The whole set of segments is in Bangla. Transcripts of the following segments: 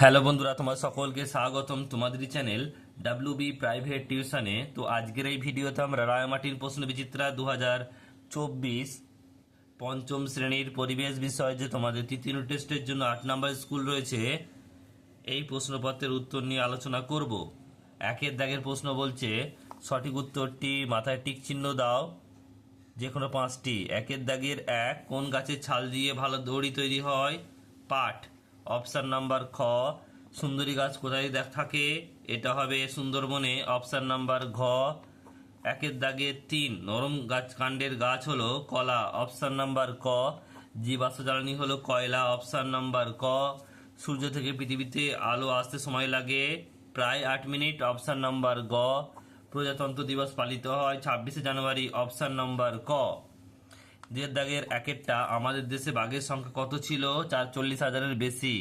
হ্যালো বন্ধুরা তোমার সকলকে স্বাগতম তোমাদেরই চ্যানেল ডাব্লিউ বি প্রাইভেট টিউশনে তো আজকের এই ভিডিওতে আমরা রায়মাটির প্রশ্ন বিচিত্রা দু হাজার চব্বিশ পঞ্চম শ্রেণির পরিবেশ বিষয় যে তোমাদের তৃতীয় টেস্টের জন্য আট নম্বর স্কুল রয়েছে, এই প্রশ্নপত্রের উত্তর নিয়ে আলোচনা করব। একের দাগের প্রশ্ন বলছে, সঠিক উত্তরটি মাথায় টিক চিহ্ন দাও যে কোনো পাঁচটি। একের দাগের এক, কোন গাছের ছাল দিয়ে ভালো দড়ি তৈরি হয়? পাট। অপশান নাম্বার খ, সুন্দরী গাছ কোথায় দেখ থাকে? এটা হবে সুন্দরবনে। অপশান নাম্বার ঘ, একের দাগে তিন। নরম গাছ কাণ্ডের গাছ হলো কলা। অপশান নাম্বার ক, জীবাশ্ম জ্বালানি হলো কয়লা। অপশান নাম্বার ক, সূর্য থেকে পৃথিবীতে আলো আসতে সময় লাগে। প্রায় আট মিনিট। অপশান নাম্বার গ, প্রজাতন্ত্র দিবস পালিত হয় ছাব্বিশে জানুয়ারি। অপশান নাম্বার ক। দুয়ের দাগের একেরটা, আমাদের দেশে বাঘের সংখ্যা কত ছিল? চার চল্লিশ হাজারের বেশি।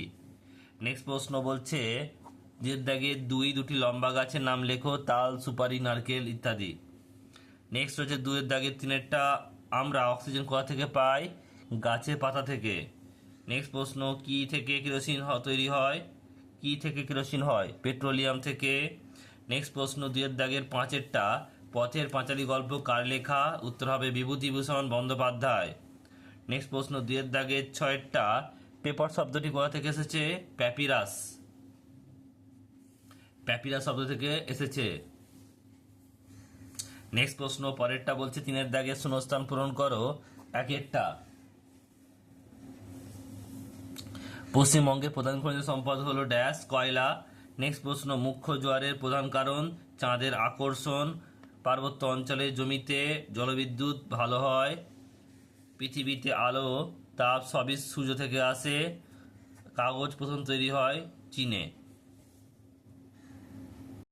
নেক্সট প্রশ্ন বলছে দুয়ের দাগের দুই দুটি লম্বা গাছের নাম লেখো, তাল, সুপারি, নারকেল ইত্যাদি। নেক্সট হচ্ছে দুয়ের দাগের তিনেরটা, আমরা অক্সিজেন কোথা থেকে পাই? গাছের পাতা থেকে। নেক্সট প্রশ্ন, কি থেকে কেরোসিন তৈরি হয়? কি থেকে কেরোসিন হয়? পেট্রোলিয়াম থেকে। নেক্সট প্রশ্ন, দুয়ের দাগের পাঁচেরটা পথের পাঁচালী গল্প কার লেখা? উত্তর হবে বিভূতিভূষণ বন্দ্যোপাধ্যায়। নেক্সট প্রশ্ন, দুয়ের দাগের ছয়েরটা পেপার শব্দটি কোথা থেকে এসেছে? প্যাপিরাস প্যাপিরাস শব্দ থেকে এসেছে। নেক্সট প্রশ্ন, পরেরটা বলছে, তিনের দাগে শূন্যস্থান পূরণ করো। একেরটা। পশ্চিমবঙ্গের প্রধান খনিজ সম্পদ হলো ড্যাশ, কয়লা। নেক্সট প্রশ্ন, মুখ্য জোয়ারের প্রধান কারণ, চাঁদের আকর্ষণ। পার্বত্য অঞ্চলে জমিতে জলবিদ্যুৎ ভালো হয়, পৃথিবীতে আলো, তাপ সবই সূর্য থেকে আসে, কাগজ প্রথম তৈরি হয় চীনে।